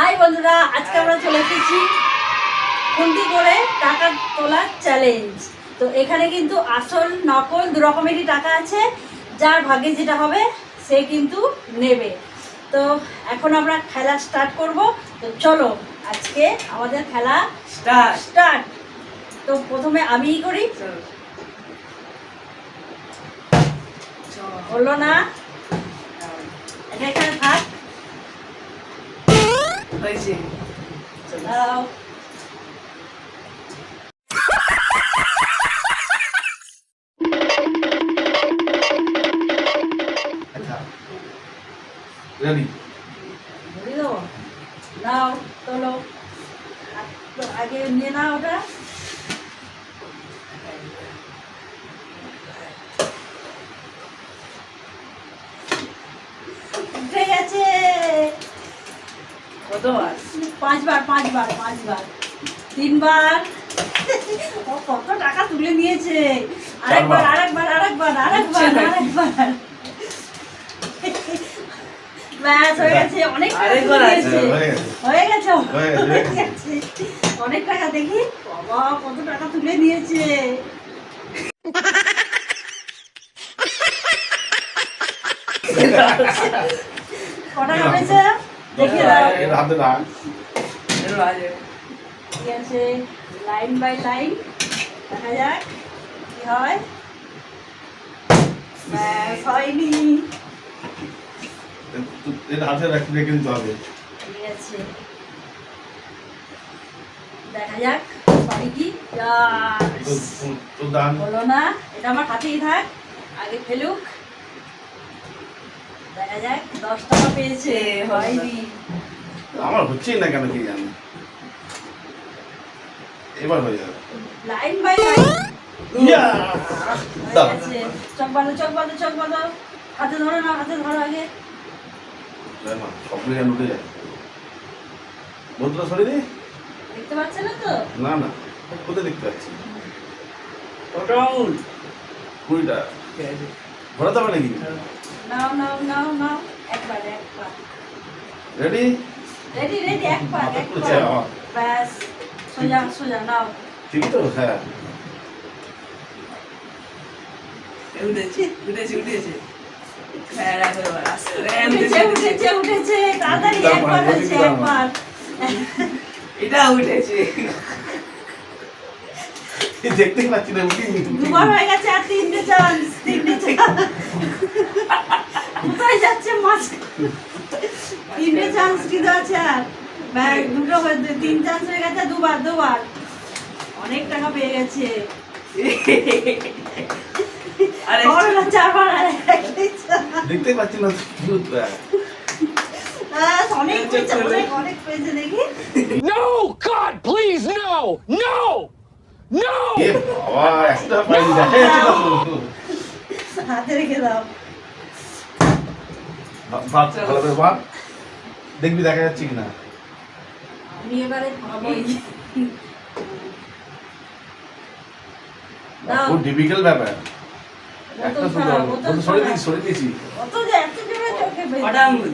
High বন্ধুরা আজকে আমরা চলে এসেছি খুন্তি করে টাকা তোলার চ্যালেঞ্জ তো এখানে কিন্তু আসল নকল দু রকমেরই টাকা আছে। যার ভাগ্যে যেটা হবে সে কিন্তু নেবে। তো এখন আমরা খেলা স্টার্ট করব। তো চলো আজকে আমাদের খেলা স্টার্ট স্টার্ট তো প্রথমে আমিই করি। হলো না? এটা এখানে থাক হয়েছে দাও আচ্ছা রেডি ধরে দেবো নাও তোলো আ- তো আগে নিয়ে নাও ওটা উঠে গেছে কতবার পাঁচবার পাঁচবার। তিনবার? ও কত টাকা তুলে নিয়েছে। আরেকবার আরেকবার আরেকবার আরেকবার আরেকবার। ব্যাস হয়ে গেছে। অনেক টাকা হয়ে গেছে। অনেক টাকা দেখি। বাবা কত টাকা তুলে নিয়েছে। ক টাকা পেয়েছে দেখি ঠিক আছে। লাইন বাই লাইন দেখা যাক কি হয়। ব্যাস হয়নি। হাতে রাখি রেখে হবে। ঠিক আছে। দেখা যাক পারি কি? হলো না। এটা আমার হাতেই থাক। আগে ফেলুক। দেখা যাক দশ টাকা পেয়েছে। হয়নি। আমার হচ্ছেই না কেন কি জানি? এবার হয়ে যাবে। Line by line yeah! দাও। চক বাঁধো চক বাঁধো চক বাঁধো হাতে ধরো না হাতে ধরো আগে। সবগুলো যেন যায়। বন্ধুরা সরে দি দেখতে পাচ্ছে না তো? না না। কোথায় দেখতে পাচ্ছি? কুড়িটা। ঘোরাতে হবে নাকি? নাও নাও নাও নাও। একবার একবার। রেডি রেডি রেডি একবার মাথা একবার খুলেছে আমার। ব্যাস সোজা সোজা নাও। ঠিক তো হ্যাঁ। উঠেছে উঠেছে উঠেছে। এটা পাচ্ছি না উঠি দুবার হয়ে গেছে আর তিনটে চান্স তিনটে চান্স কোথায় যাচ্ছে মাছ? তিনটে চান্স কিন্তু আছে আর। দুটো তিন চান্স হয়ে গেছে দুবার দুবার। অনেক টাকা পেয়ে গেছে। দেখতেই পাচ্ছি না কি অনেক পেয়েছে অনেক অনেক পেয়েছে দেখি। একটা পাইনি দেখা যাচ্ছে না তো। হাতে রেখে দাও। ভালো করে ভাব। দেখবি দেখা যাচ্ছে কিনা। আমি এবারে খুব ডিফিকাল্ট ব্যাপার। একটা বন্ধু সরে দিয়েছি সরে দিয়েছি কত যে এত জোরে চোখে বেরিয়ে- কটা আঙুল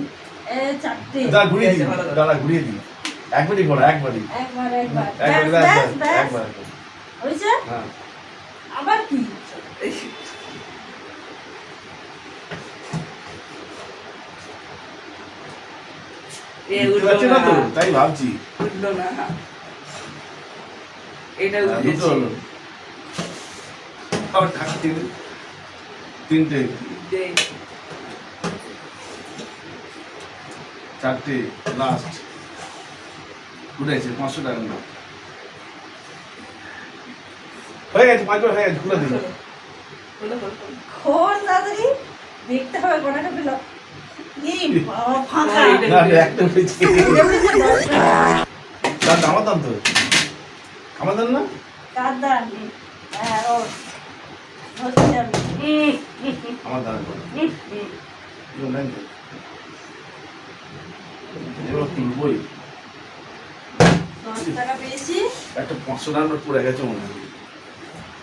এ, চারটে। দাঁড়া ঘুরিয়ে দিই ঠিক আছে, ভালো, ভালো। দাঁড়া ঘুরিয়ে দিই একবারই করো একবারই একবার হয়েছে? হ্যাঁ। আবার কি? এ বুঝতে উঠল পারছি না তো? তাই ভাবছি। উঠল না। এটা হ্যাঁ, উঠেছে। আবার টাকা তিনটে। চারটে লাস্ট উঠেছে পাঁচশো টাকা না হয়ে গেছে পাঁচবার হয়ে গেছে খুলে হলো। খোল তাড়াতাড়ি। দেখতে হবে কোনাটা আমার দাম তো আমার দাম না? হ্যাঁ আমার দাম। এবার তুলবই দশ টাকা পেয়েছি। একটা পাঁচশো টাকা নোট পড়ে গেছে মনে হয়।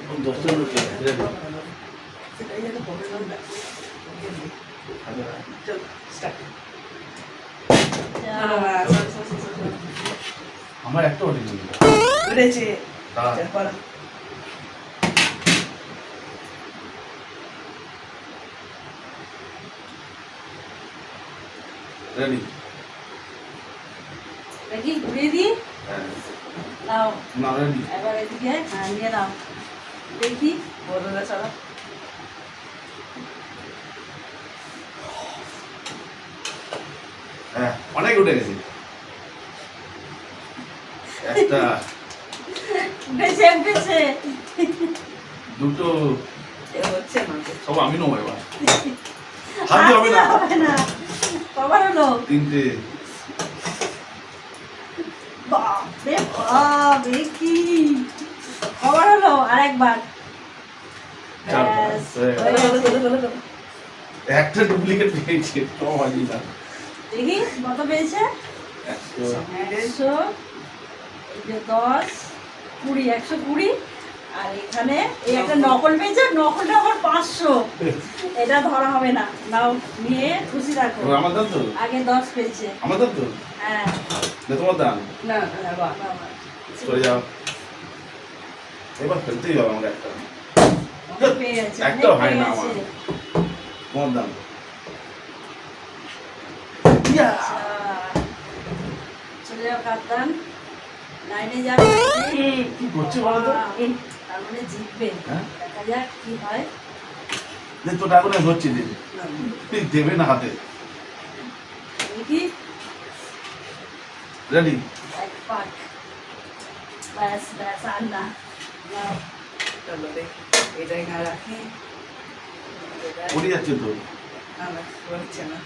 এখন দশটা নোট পড়ে গেছে। চল, sorry. আমার একটা ওঠেনি উঠেছে। চল। রেডি দেখি ঘুরিয়ে দিই হ্যাঁ নাও না রেডি এবার এদিকে হ্যাঁ নিয়ে নাও। দেখি বড়রা ছাড়া হ্যাঁ অনেক উঠে গেছে। একটা দুটো তো। সব আমি নেব এবার হাত হবে না। হাত দিয়ে হবে না। কবার হলো তিনটে। বাপরে বাপ এ কি? কবার হলো আরেকবার। হয়ে। হয়ে। একটা ডুপ্লিকেট পেয়েছি সব হাজি না। দেখি কত পেয়েছে? একশো। দশ কুড়ি একশো কুড়ি। আর এখানে এই একটা নকল পেয়েছে নকলটা আবার পাঁচশো। এটা ধরা হবে না। নাও নিয়ে খুশি রাখো আমার তো। আগে দশ পেয়েছে। আমার দাম তো? হ্যাঁ। তোমার না। চলে যাও। এবার ফেলতেই হবে আমাকে একটা। অনেক হয় না আমার। তোমার দাম। চলে যাও কাতান লাইনে যাবে কি করছে বলো তো? তার মানে জিতবে। হ্যাঁ? দেখা যাক কি হয়। যে তো টাকা হচ্ছে যে না, দেবে না হাতে। দেখি রেডি ব্যাস ব্যাস আর না। চলো দেখি। এটা এখানে রাখি। পড়ে যাচ্ছে তো। না, না, না।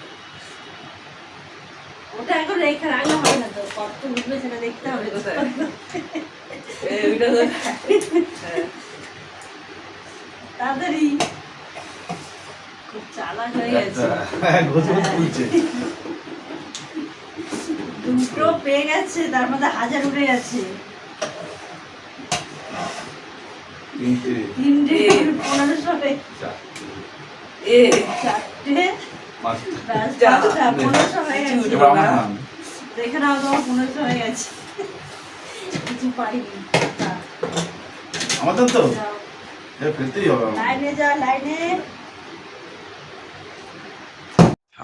ওটা এখন রেখে রাখলে হবে না তো কত উঠবে সেটা দেখতে হবে। তাড়াতাড়ি। খুব চালাক হয়ে গেছে। হ্যাঁ দুটো পেয়ে গেছে তার মধ্যে হাজার উঠে গেছে। তিনটে। পনেরোশো চারটে। এবার আমার নাম দেখে নাও তোমার পনেরোশো হয়ে গেছে কিছু পারিনি দাম তো ফেলতেই হবে লাইনে যা লাইনে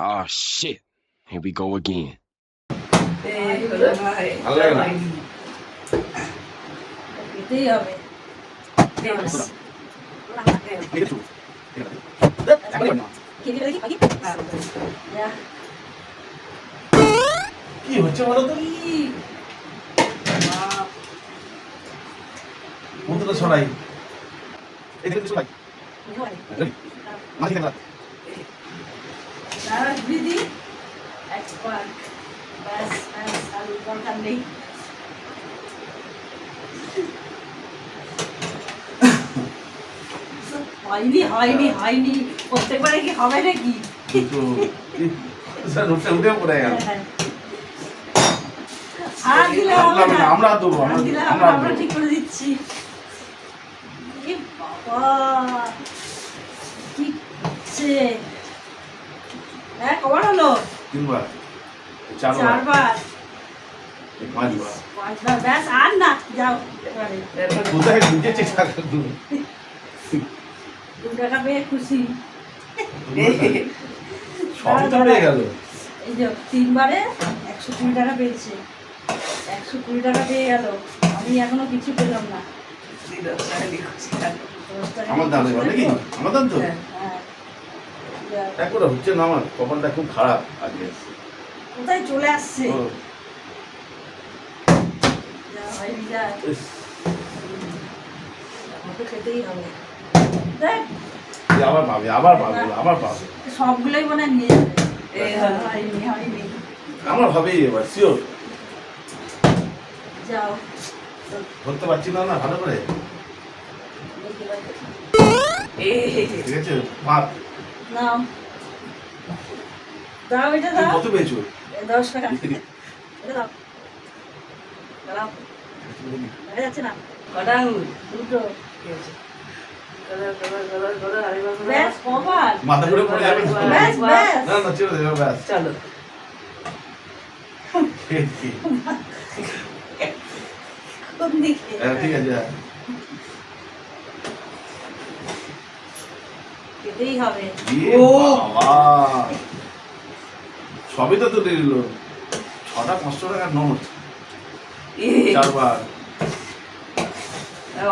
Oh shit. Here we go again. ভালো লাগে না? পেতেই হবে ব্যাস। একবারে দিবে দেখি পাখি? হ্যাঁ। কি হচ্ছে বলো তো বন্ধুটা ছড়াই বুঝতে পারি। রেডি মাঝে দেখা দাঁড়া, ঘুরিয়ে দিই। ব্যাস, ব্যাস, আর দরকার নেই। হয়নি হয়নি হয়নি। প্রত্যেকবারে কি হবে নাকি? কিন্তু স্যার উঠে উঠে পড়ে গেল। আর দিলে হবে আমরা না। আমরা দেবো আর দিলে হবে আমরা আমরা ঠিক করে দিচ্ছি। এ বাবা কি করছে হ্যাঁ কবার হলো? তিনবার চারবার। চারবার। পাঁচবার। পাঁচবার ব্যাস আর না যাও কোথায় দু টাকা পেয়ে খুশি। সবই তো পেয়ে গেল। এই যে তিনবারে একশো কুড়ি টাকা পেয়েছে। একশো কুড়ি টাকা পেয়ে গেল। আমি এখনও কিছু পেলাম না। আমার দাম নাকি? আমার দাম তো? হ্যাঁ। হ্যাঁ। যাও। হচ্ছে না আমার। কপালটা খুব খারাপ আজকে। কোথায় চলে আসছে? খেতেই হবে। আবার পাবে আবার পাবে আবার পাবে। সবগুলোই মনে নিয়ে যাবে। এই হলো। হয়নি হয়নি আমার হবেই এবার শিওর যাও। ধরতে পারছি না না ভালো করে। ঠিক আছে ভাত নাও। দাও এটা দাও। কত পেয়েছ? এ দশ টাকা। এটা দাও। দাঁড়াও। দেখা যাচ্ছে না। কটা আঙুল? দুটো। কি হয়েছে? ব্যাস কবার মাথা করে পড়ে যাবে। তো। ব্যাস ব্যাস। না না ছেড়ে দেবে ব্যাস। চলো। খেয়ে খেয়ে। কোন দিকে? হ্যাঁ ঠিক আছে। হবে। ইয়ে ও। সবই তো তো দিল ছটা পাঁচশো টাকার নোট। এ, চারবার।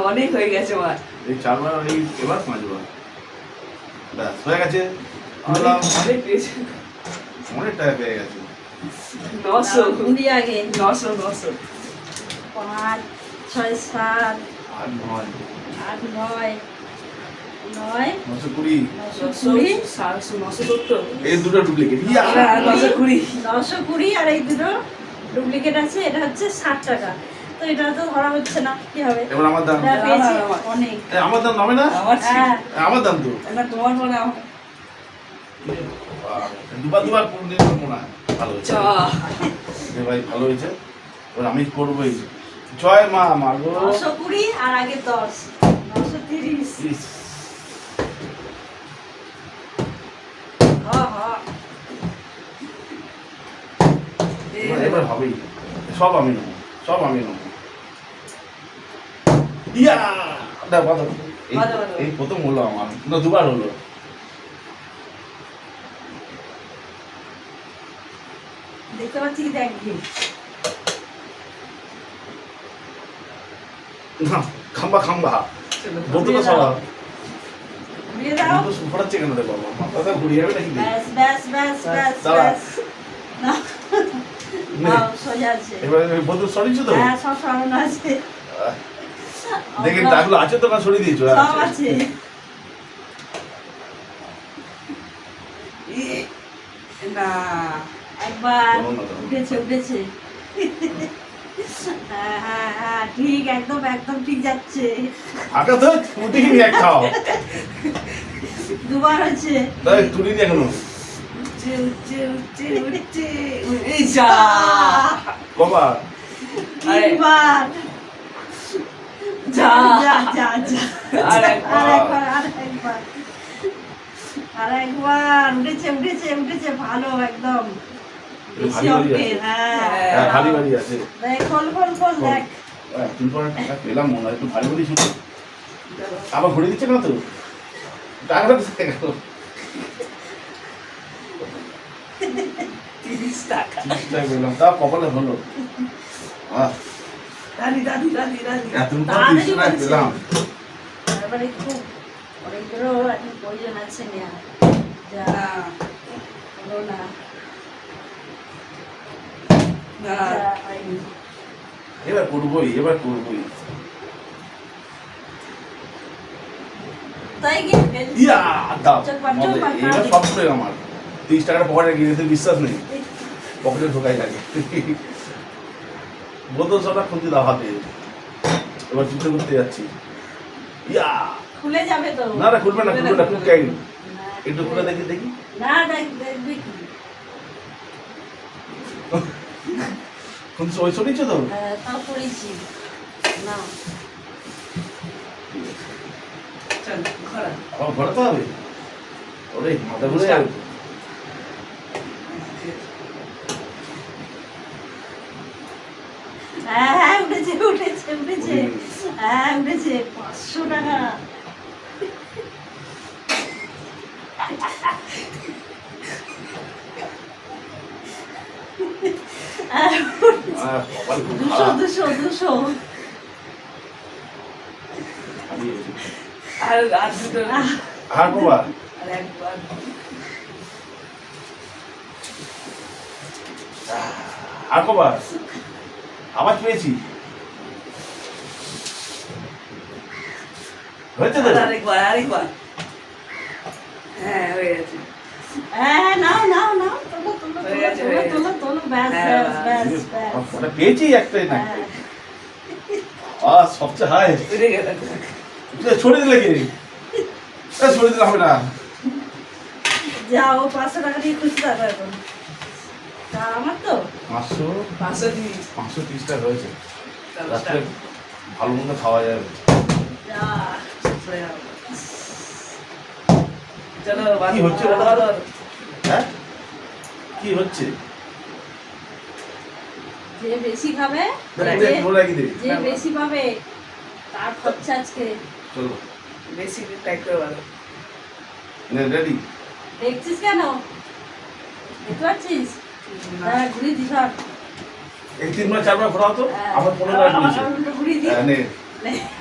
অনেক হয়ে গেছে আমার এই চারবার এই এবার পাঁচবার ব্যাস হয়ে গেছে। অনেক টাকা পেয়ে গেছে। নশো। কুড়ি আগে। নশো নশো। পাঁচ ছয় সাত। আর নয়। আট নয়। নয়। নশো কুড়ি। নশো নশো সাতশো নশো সত্তর। দুটো ডুপ্লিকেট হ্যাঁ, নশো কুড়ি। নশো কুড়ি আর এই দুটো ডুপ্লিকেট আছে এটা হচ্ছে ষাট টাকা। তো এটা তো ধরা হচ্ছে না কি হবে? এবার আমার দাম। আমার, আমার। অনেক। আমার দাম নামে না? আমার হ্যাঁ। আমার দাম তো। না তোমার মনে আমার। দুবার দুবার করে নিয়ে যাব না। ভালো হয়েছে। ভাই ভালো হয়েছে। এবার আমি করবোই। জয় মা মা গো। নশো কুড়ি আর আগে দশ। নশো তিরিশ। এবার হবেই। সব আমি নেব। সব আমি নেব। ইয়া! দাও, বাঁধো। এই- প্রথম হলো আমার না দুবার হলো। দেখতে পাচ্ছি কি দেখবি না খাম্বা খাম্বা। বোতল সব দাও। ঘুরিয়ে দাও। ফোটাচ্ছে কেন রে বাবা মাথাটা ঘুরিয়ে যাবে নাকি? ব্যাস ব্যাস ব্যাস ব্যাস ব্যাস না। সোজা আছে। এবার বোতল সরিয়েছো তো হ্যাঁ সব সরানো আছে। দেখে দাগগুলো আছে তো না সরিয়ে দিয়েছ হ্যাঁ, সব আছে। না একবার। উঠেছে উঠেছে। হ্যাঁ হ্যাঁ ঠিক একদম একদম ঠিক যাচ্ছে। আগে তো উঠিয়ে নিয়ে খাও। দুবার আছে তাই এখনও। উঠছে উঠছে উঠছে উঠছে। এই যা কবার যা যা যা আর আর একবার। আর একবার আর একবার উঠেছে উঠেছে উঠেছে। ভালো একদম। হ্যাঁ। হ্যাঁ হ্যাঁ, মনে হয় আবার ঘুরে দিচ্ছে না তো টাকা। টাকা তা কপালে হলো। আহ, দাদি দাদি দাদি দাদি তারপরে খুব অনেকগুলো এখন প্রয়োজন আছে নেওয়া যা না। হলো এবার করবোই এবার করবোই তাই কি? ইয়া দাও এবার। সব করে আমার। তিরিশ টাকাটা পকেটে গিয়ে তো বিশ্বাস নেই। পকেটে ঢোকাই লাগে। বোতল সবটা খুলতে দাও হাতে। এবার জুতো করতে যাচ্ছি। ইয়া! খুলে যাবে তো। না না খুলবে না খুলবে না খুব টাইম একটু খুলে দেখি দেখি। না দেখ দেখবি কি? কোন ওই শোনিছো তো? হ্যাঁ, তাও করেছি না। চল ঘোরা। ঘরে তো হবে? ওরে মাথা ঘুরে যাবে হ্যাঁ হ্যাঁ উঠেছে উঠেছে হ্যাঁ উঠেছে পাঁচশো টাকা। দুশো দুশো দুশো। আর আর দুটো আর বাবা আর একবার। আর কবার আওয়াজ পেয়েছি? হয়েছে তো? আর আরেকবার আরেকবার হ্যাঁ হয়ে গেছে। হ্যাঁ পেয়েছি একটাই না। সবচেয়ে হাই। ছড়ে দিলে কি? ছড়ে দিলে হবে না। যাও পাঁচশো টাকা দিয়ে খুশি থাকো এখন। আমার তো। পাঁচশো? পাঁচশো তিরিশ পাঁচশো তিরিশ টাকা ভালো মন্দ খাওয়া যাবে কি হচ্ছে হ্যাঁ? কি হচ্ছে? যে বেশি খাবে যে দেখ, মোড় লাগিয়ে দে। যে বেশি পাবে তার খরচা আজকে। চলো। বেশি টাইট করে ভালো নে রেডি দেখছিস কেন? দেখতে পাচ্ছিস? দাঁড়া ঘুরিয়ে দিস আর। এই তিনবার চারবার ঘোরাও তো? হ্যাঁ। আবার পনেরো ঘুরিয়ে দিস হ্যাঁ। নে, হা-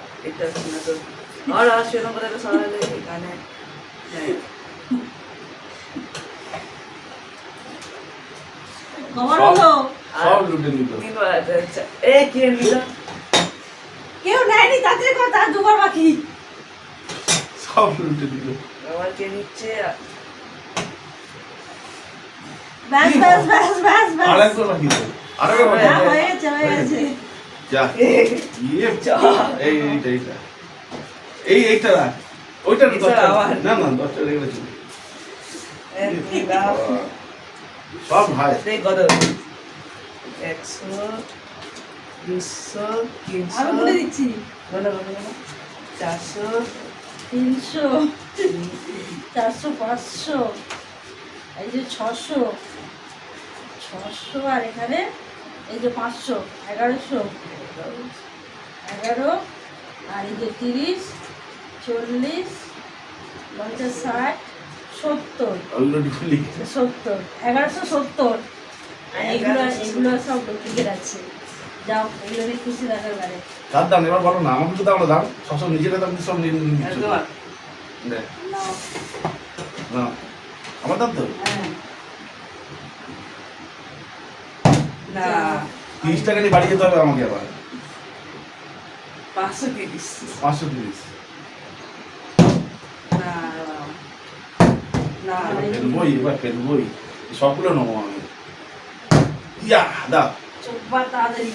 আচ্ছা এ কে নিল কেউ নেয়নি তাদের কথা দুবার বাকি। সব লুটে নিল। আমার কে নিচ্ছে? ব্যাস ব্যাস ব্যাস ব্যাস ব্যাস। আরেকবার বাকি আরেকবার বাকি গেছে যা। ইয়ে। এই এইটা এইটা। এই এইটা রাখ ওইটা না না দশটা রেখে এক, সব ভাই। কত? একশো দুশো তিনশো বলে দিচ্ছি। বলো বলো। চারশো তিনশো। চারশো পাঁচশো। এই যে ছশো। ছশো আর এখানে এই যে পাঁচশো এগারোশো এগারো আর এই যে তিরিশ চল্লিশ পঞ্চাশ ষাট সত্তর। সত্তর এগারোশো সত্তর। আর এগুলো এগুলো সব ডুপ্লিকেট আছে যাও এগুলো নিয়ে খুশি দেখার বারে। তার দাম এবার বলো না আমাকে দাম না দাম সবসময় নিজের দাম সব নিয়ে নিচ্ছ। আমার দাম তো? না। তিরিশ টাকা নিয়ে বাড়ি যেতে হবে আমাকে আবার। পাঁচশো তিরিশ। পাঁচশো তিরিশ। না ফেলবই এবার ফেলবই। সবগুলো নেব আমি। ইয়া দা তাড়াতাড়ি।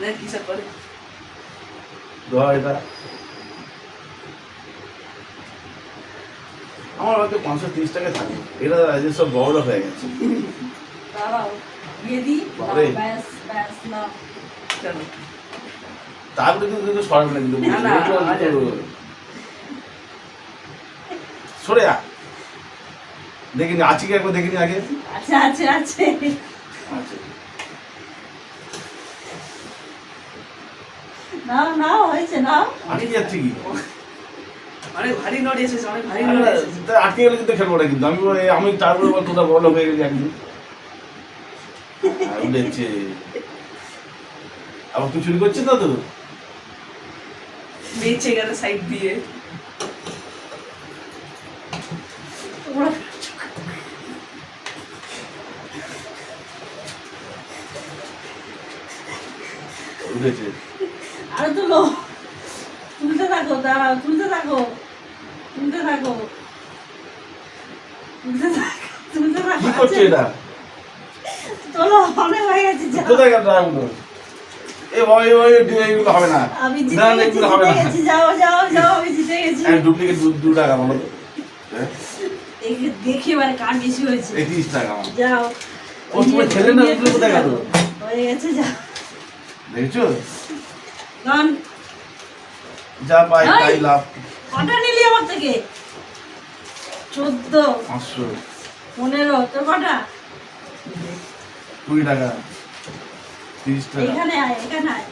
না কিসব করে। ধর এটা আমার হয়তো পাঁচশো তিরিশ টাকা থাকে। এটা যে সব বড় হয়ে গেছে। না। তারপরে কিন্তু কিন্তু সরাবে না কিন্তু না, না, সরে আ দেখিনি আছে কি একবার দেখিনি আগে? আছে আছে আছে। আচ্ছা। নাও নাও হয়েছে নাও। আটকে যাচ্ছে কি? আটকে গেলে কিন্তু খেলব না কিন্তু। আমি আমি তারপরে বল তোরা বড় হয়ে গেছি একদিন আবার তুই চুরি করছিস না তো বেঁচে গেল সাইড দিয়ে তোমরা উঠেছে আরও তুলো তুলতে থাকো দাঁড়াও তুলতে থাকো তুলতে থাকো তুলতে থাকো তুলতে থাকো কি করছে। এটা? তোলো অনেক হয়ে গেছে কোথায় গেল ড্রাইভার এ ওই ওই এইগুলো হবে না। আমি জিতে না না গেছি হবে না। যাও যাও যাও আমি জিতে গেছি। ডুপ্লিকেট দু টাকা বলো। তো একে দেখি এবারে কার বেশি হয়েছে। এই তিরিশ টাকা। যাও। ও, তোমার ছেলে না, ওগুলো কোথায় গেল? হয়ে গেছে যাও। দেখছ? গান যা পাই এই! তাই লাভ। কটা নিলি আমার থেকে? চোদ্দ। পাঁচশো। পনেরো তোর কটা? কুড়ি টাকা। তিরিশ টাকা। এখানে আয় এখানে আয়।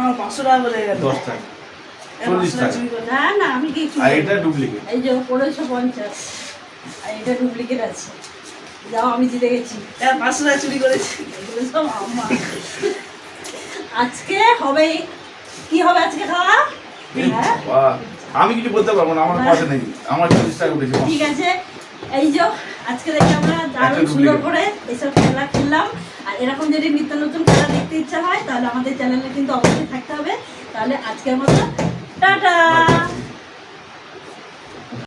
আমার পাঁচশো টাকা বলে গেল। দশ টাকা। চল্লিশ টাকা টাকা। চুরি করে। না না আমি কিছু আর এটা ডুপ্লিকেট এই যে পনেরোশো পঞ্চাশ। আর এটা ডুপ্লিকেট আছে। যাও আমি জিতে গেছি। পাঁচশো টাকা চুরি করেছি। এগুলো সব আমার। আজকে হবে কি হবে আজকে খাওয়া? হ্যাঁ? বাহ, আমি কিছু বলতে পারব না আমার পাশে নেই। আমার ঠিক আছে এই যে আজকে দেখি আমরা দারুণ সুন্দর করে এসব খেলা খেললাম। আর এরকম যদি নিত্য নতুন খেলা দেখতে ইচ্ছা হয় তাহলে আমাদের চ্যানেলে কিন্তু অবশ্যই থাকতে হবে। তাহলে আজকের মতো টাটা!